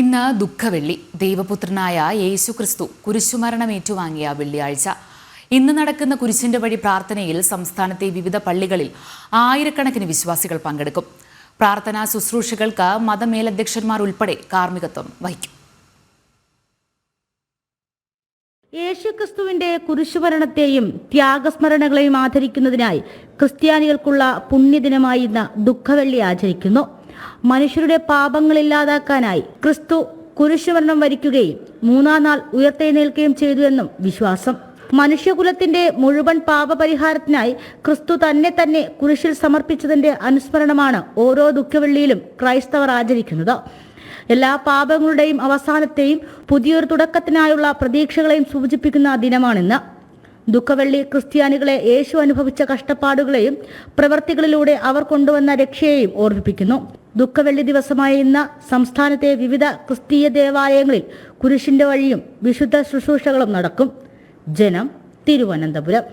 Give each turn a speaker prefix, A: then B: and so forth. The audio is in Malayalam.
A: ഇന്ന് ദുഃഖവെള്ളി. ദൈവപുത്രനായ യേശു ക്രിസ്തു കുരിശുമരണം ഏറ്റുവാങ്ങിയ വെള്ളിയാഴ്ച. ഇന്ന് നടക്കുന്ന കുരിശിന്റെ വഴി പ്രാർത്ഥനയിൽ സംസ്ഥാനത്തെ വിവിധ പള്ളികളിൽ ആയിരക്കണക്കിന് വിശ്വാസികൾ പങ്കെടുക്കും. പ്രാർത്ഥനാ ശുശ്രൂഷകൾക്ക് മതമേലധ്യക്ഷന്മാർ ഉൾപ്പെടെ കാർമ്മികത്വം വഹിക്കും.
B: യേശുക്രിസ്തുവിന്റെ കുരിശുമരണത്തെയും ത്യാഗസ്മരണകളെയും ആദരിക്കുന്നതിനായി ക്രിസ്ത്യാനികൾക്കുള്ള പുണ്യദിനമായി ഇന്ന് ദുഃഖവെള്ളി ആചരിക്കുന്നു. മനുഷ്യരുടെ പാപങ്ങൾ ഇല്ലാതാക്കാനായി ക്രിസ്തു കുരിശുമരണം വരിക്കുകയും മൂന്നാം നാൾ ഉയർത്തെഴുന്നേൽക്കുകയും ചെയ്തു എന്നും വിശ്വാസം. മനുഷ്യകുലത്തിന്റെ മുഴുവൻ പാപപരിഹാരത്തിനായി ക്രിസ്തു തന്നെ തന്നെ കുരിശിൽ സമർപ്പിച്ചതിന്റെ അനുസ്മരണമാണ് ഓരോ ദുഃഖവെള്ളിയിലും ക്രൈസ്തവർ ആചരിക്കുന്നത്. എല്ലാ പാപങ്ങളുടെയും അവസാനത്തെയും പുതിയൊരു തുടക്കത്തിനായുള്ള പ്രതീക്ഷകളെയും സൂചിപ്പിക്കുന്ന ദിനമാണിന്ന്. ദുഃഖവെള്ളി ക്രിസ്ത്യാനികളെ യേശു അനുഭവിച്ച കഷ്ടപ്പാടുകളെയും പ്രവൃത്തികളിലൂടെ അവർ കൊണ്ടുവന്ന രക്ഷയെയും ഓർമ്മിപ്പിക്കുന്നു. ദുഃഖവെള്ളി ദിവസമായ ഇന്ന് സംസ്ഥാനത്തെ വിവിധ ക്രിസ്തീയ ദേവാലയങ്ങളിൽ കുരിശിന്റെ വഴിയും വിശുദ്ധ ശുശ്രൂഷകളും നടക്കും. ജനം തിരുവനന്തപുരം.